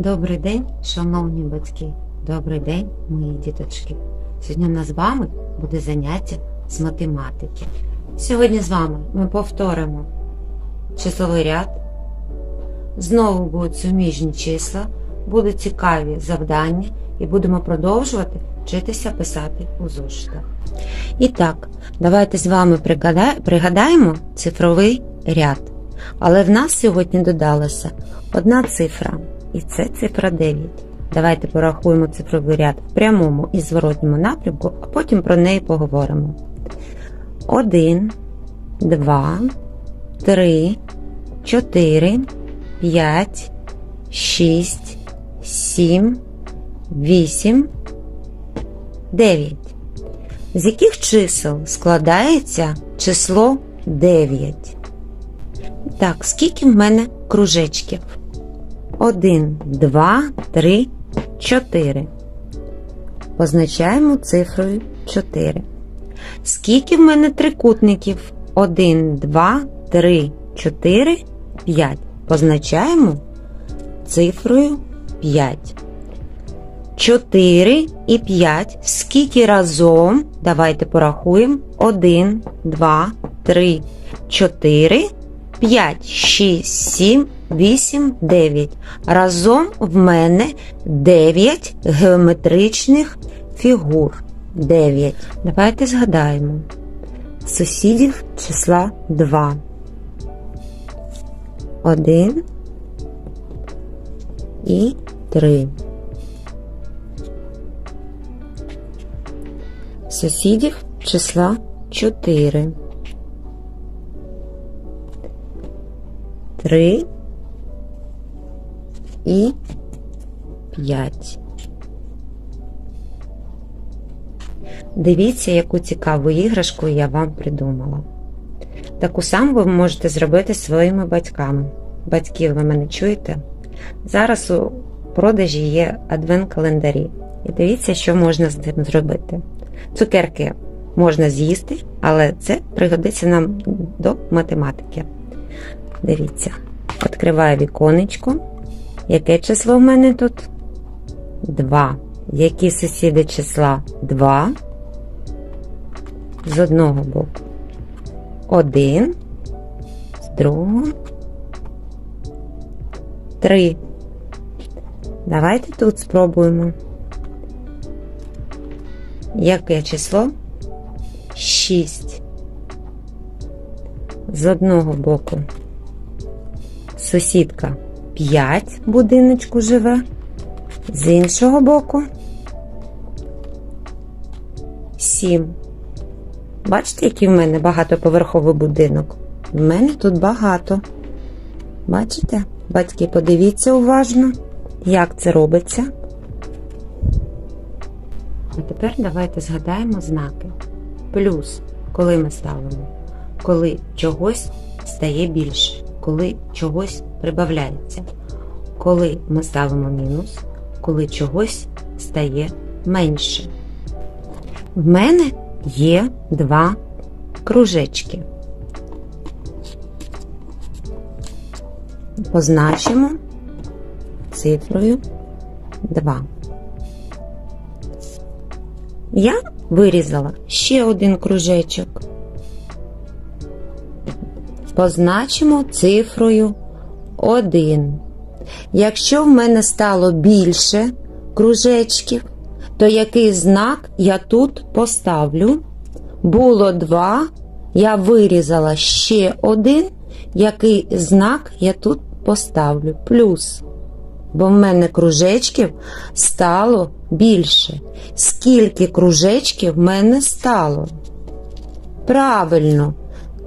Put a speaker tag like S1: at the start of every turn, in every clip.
S1: Добрий день, шановні батьки. Добрий день, мої діточки. Сьогодні у нас з вами буде заняття з математики. Сьогодні з вами ми повторимо числовий ряд. Знову будуть суміжні числа, будуть цікаві завдання і будемо продовжувати вчитися писати у зошитах. І так, давайте з вами пригадаємо цифровий ряд. Але в нас сьогодні додалася одна цифра, і це цифра 9. Давайте порахуємо цифровий ряд в прямому і зворотньому напрямку, а потім про неї поговоримо. 1, 2, 3, 4, 5, 6, 7, 8, 9. З яких чисел складається число 9? Так, скільки в мене кружечків? 1, 2, 3, 4. Позначаємо цифрою 4. Скільки в мене трикутників? 1, 2, 3, 4, 5. Позначаємо цифрою 5. 4 і 5. Скільки разом? Давайте порахуємо. 1, 2, 3, 4, 5, 6, 7, 8, 9. Разом в мене 9 геометричних фігур. 9. Давайте згадаємо. Сусідів числа 2. 1 і 3. Сусідів числа 4. 3 і 5. Дивіться, яку цікаву іграшку я вам придумала. Таку саму ви можете зробити своїми батьками. Батьків, ви мене чуєте? Зараз у продажі є адвент-календарі. І дивіться, що можна з ним зробити. Цукерки можна з'їсти, але це пригодиться нам до математики. Дивіться, відкриваю віконечко. Яке число в мене тут? 2. Які сусіди числа 2? З одного боку. 1. З другого. 3. Давайте тут спробуємо. Яке число? 6. З одного боку сусідка 5 будиночку живе, з іншого боку 7. Бачите, який в мене багатоповерховий будинок? В мене тут багато. Бачите? Батьки, подивіться уважно, як це робиться. А тепер давайте згадаємо знаки. Плюс, коли ми ставимо, коли чогось стає більше, коли чогось прибавляється, коли ми ставимо мінус, коли чогось стає менше. В мене є два кружечки. Позначимо цифрою 2. Я вирізала ще один кружечок. Позначимо цифрою 1. Якщо в мене стало більше кружечків, то який знак я тут поставлю? Було 2, я вирізала ще один, який знак я тут поставлю? Плюс. Бо в мене кружечків стало більше. Скільки кружечків в мене стало? Правильно,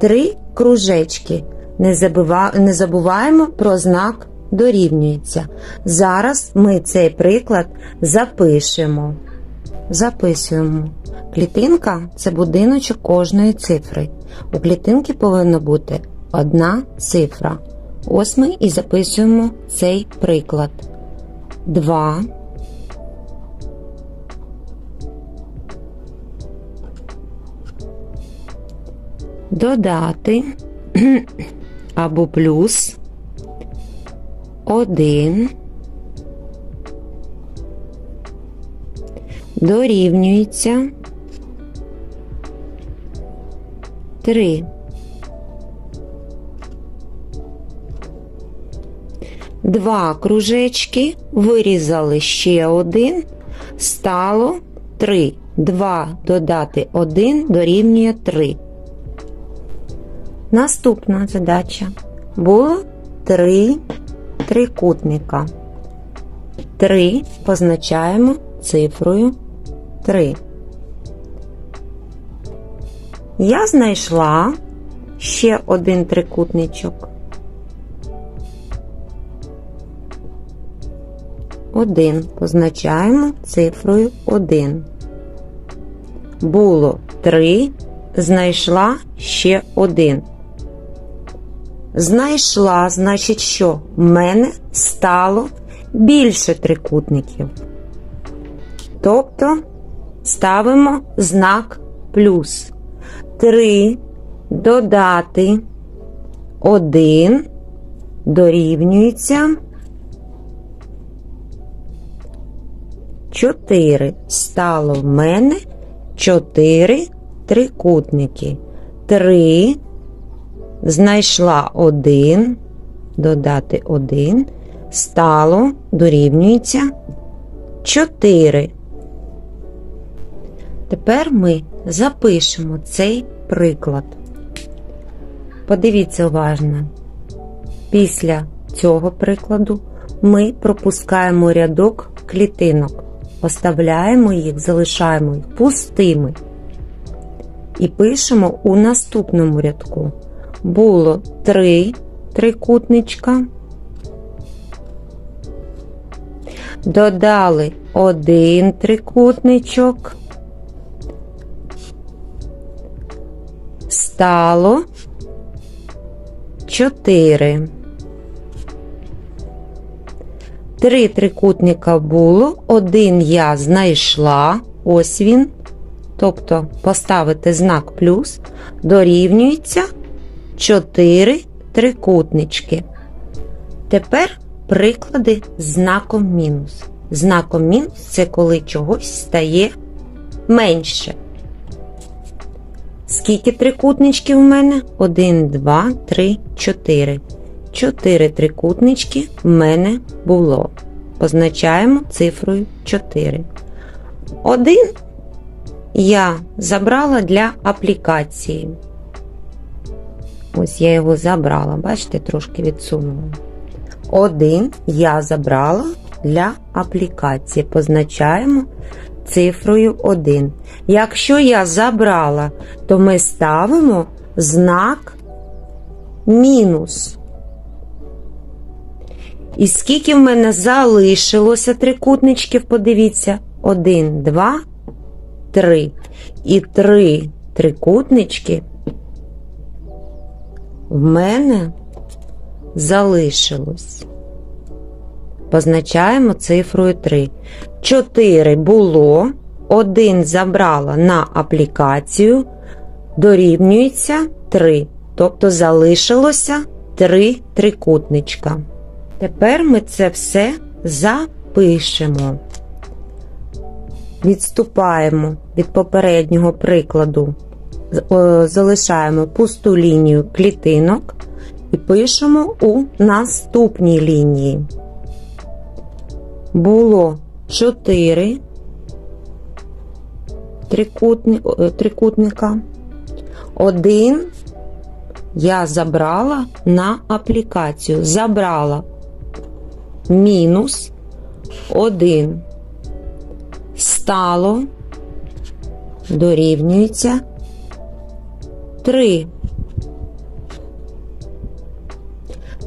S1: три кружечки. Не, забува... Не забуваємо про знак дорівнюється. Зараз ми цей приклад запишемо. Записуємо. Клітинка це будиночок кожної цифри. У клітинки повинна бути одна цифра. Ось ми і записуємо цей приклад. 2. додати або плюс 1 дорівнюється 3. Два кружечки, вирізали ще один, стало 3. 2 додати 1 дорівнює 3. Наступна задача. Було 3 трикутника. 3 позначаємо цифрою 3. Я знайшла ще один трикутничок. Один позначаємо цифрою 1. Було 3, знайшла ще один. Знайшла, значить, що в мене стало більше трикутників. Тобто ставимо знак плюс. 3 додати 1 дорівнюється 4. Стало в мене 4 трикутники. 3 знайшла 1, додати 1, стало дорівнюється 4. Тепер ми запишемо цей приклад. Подивіться уважно. Після цього прикладу ми пропускаємо рядок клітинок, оставляємо їх, залишаємо їх пустими. І пишемо у наступному рядку. Було три трикутничка. Додали один трикутничок. Стало чотири. Три трикутника було, один я знайшла, ось він. Тобто поставити знак плюс дорівнюється 4 трикутнички. Тепер приклади знаком мінус. Знаком мінус це коли чогось стає менше. Скільки трикутничків у мене? 1, 2, 3, 4. 4 трикутнички в мене було. Позначаємо цифрою 4. Один я забрала для аплікації. Ось я його забрала, бачите, трошки відсунула. Один я забрала для аплікації. Позначаємо цифрою 1. Якщо я забрала, то ми ставимо знак мінус. І скільки в мене залишилося трикутничків, подивіться, 1, 2, 3. І 3 трикутнички в мене залишилось. Позначаємо цифрою 3. 4 було, 1 забрала на аплікацію, дорівнюється 3. Тобто залишилося 3 трикутничка. Тепер ми це все запишемо. Відступаємо від попереднього прикладу, залишаємо пусту лінію клітинок і пишемо у наступній лінії. Було 4 трикутника. Один я забрала на аплікацію. Забрала мінус 1 стало дорівнюється 3.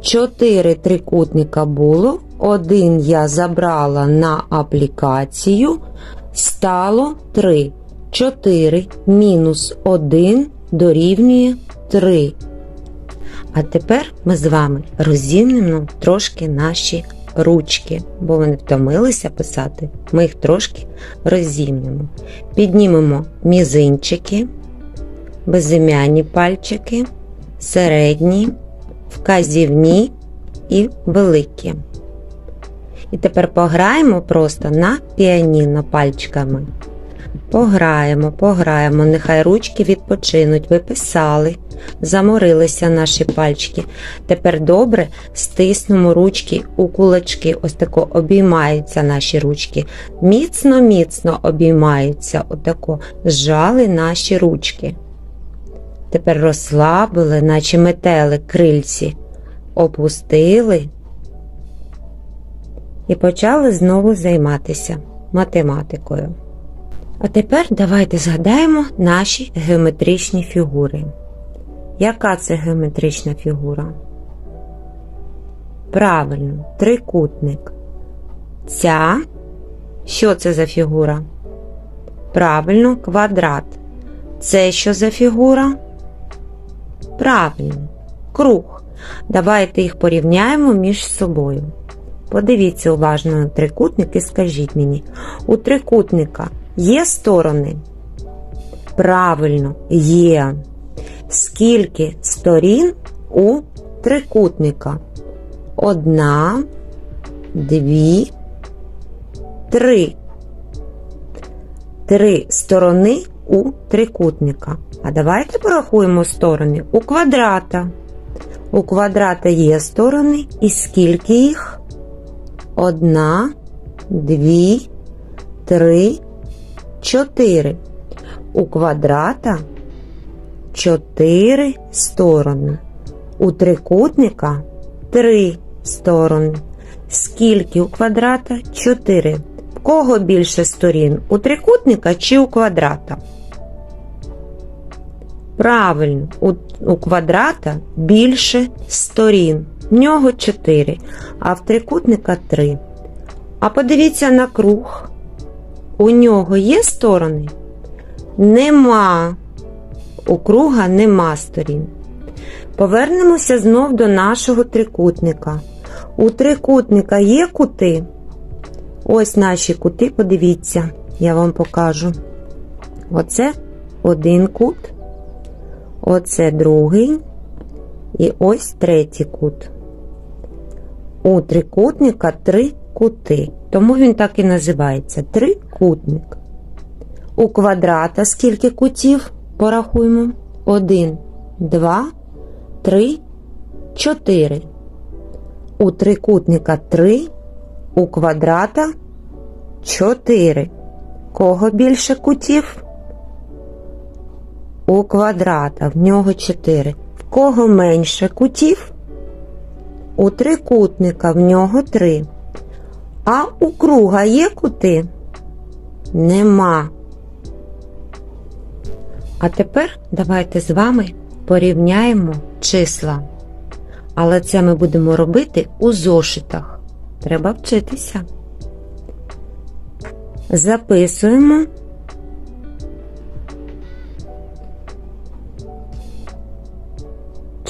S1: 4 трикутника було, один я забрала на аплікацію, стало 3. 4 мінус 1 дорівнює 3. А тепер ми з вами розімнемо трошки наші ручки, бо вони втомилися писати, ми їх трошки розімнемо. Піднімемо мізинчики, безім'яні пальчики, середні, вказівні і великі. І тепер пограємо просто на піаніно пальчиками. Пограємо, пограємо, нехай ручки відпочинуть. Ви писали, заморилися наші пальчики. Тепер добре стиснемо ручки у кулачки. Ось тако обіймаються наші ручки. Міцно, міцно обіймаються. Отако зжали наші ручки. Тепер розслабили, наче метели крильці, опустили і почали знову займатися математикою. А тепер давайте згадаємо наші геометричні фігури. Яка це геометрична фігура? Правильно, трикутник. Ця. Що це за фігура? Правильно, квадрат. Це що за фігура? Правильно, круг. Давайте їх порівняємо між собою. Подивіться уважно на трикутник і скажіть мені, у трикутника є сторони? Правильно, є. Скільки сторін у трикутника? Одна, дві, три. Три сторони у трикутника. А давайте порахуємо сторони у квадрата. У квадрата є сторони, і скільки їх? Одна, дві, три, чотири. У квадрата чотири сторони. У трикутника три сторони. Скільки у квадрата? Чотири. Кого більше сторін? У трикутника чи у квадрата? Правильно, у, у квадрата більше сторін. В нього 4, а в трикутника 3. А подивіться на круг. У нього є сторони? Нема. У круга нема сторін. Повернемося знов до нашого трикутника. У трикутника є кути. Ось наші кути, подивіться, я вам покажу. Оце один кут. Оце другий і ось третій кут. У трикутника три кути, тому він так і називається трикутник. У квадрата скільки кутів? Порахуємо. Один, два, три, чотири. У трикутника три, у квадрата чотири. Кого більше кутів? У квадрата в нього 4. В кого менше кутів? У трикутника в нього 3. А у круга є кути? Нема. А тепер давайте з вами порівняємо числа. Але це ми будемо робити у зошитах. Треба вчитися. Записуємо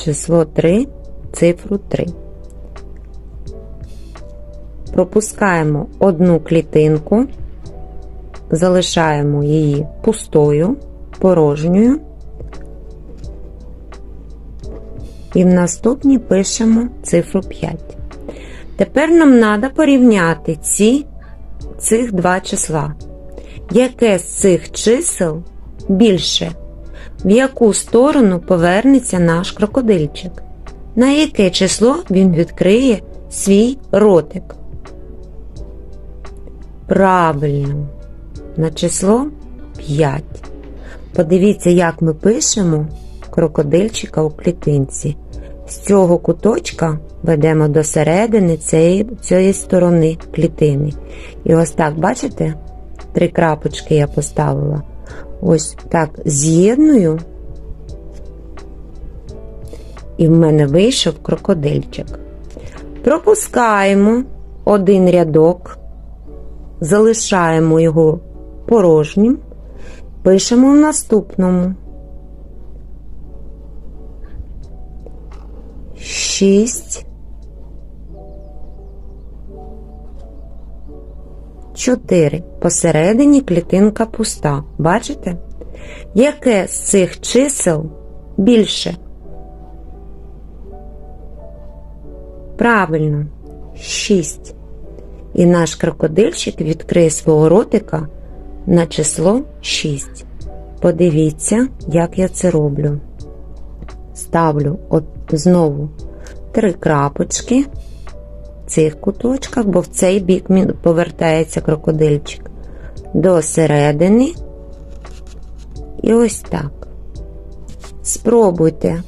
S1: число 3, цифру 3. Пропускаємо одну клітинку, залишаємо її пустою, порожньою. І в наступній пишемо цифру 5. Тепер нам треба порівняти ці, цих два числа. Яке з цих чисел більше? В яку сторону повернеться наш крокодильчик, на яке число він відкриє свій ротик. Правильно, на число 5. Подивіться, як ми пишемо крокодильчика у клітинці. З цього куточка ведемо до середини цієї, цієї сторони клітини. І ось так, бачите, три крапочки я поставила. Ось так з'єдную, і в мене вийшов крокодильчик. Пропускаємо один рядок, залишаємо його порожнім, пишемо в наступному. Шість. Чотири. Посередині клітинка пуста. Бачите? Яке з цих чисел більше? Правильно, 6. І наш крокодильчик відкриє свого ротика на число 6. Подивіться, як я це роблю. Ставлю от знову три крапочки цих куточках, бо в цей бік повертається крокодильчик до середини. І ось так. Спробуйте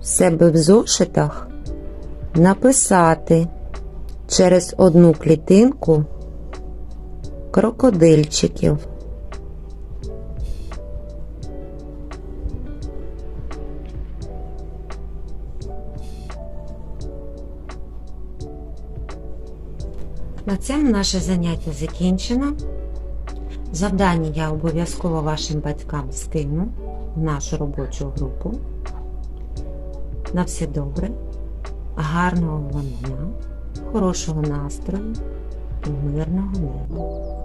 S1: в себе в зошитах написати через одну клітинку крокодильчиків. На цьому наше заняття закінчено. Завдання я обов'язково вашим батькам скину в нашу робочу групу. На все добре, гарного вам дня, хорошого настрою і мирного неба.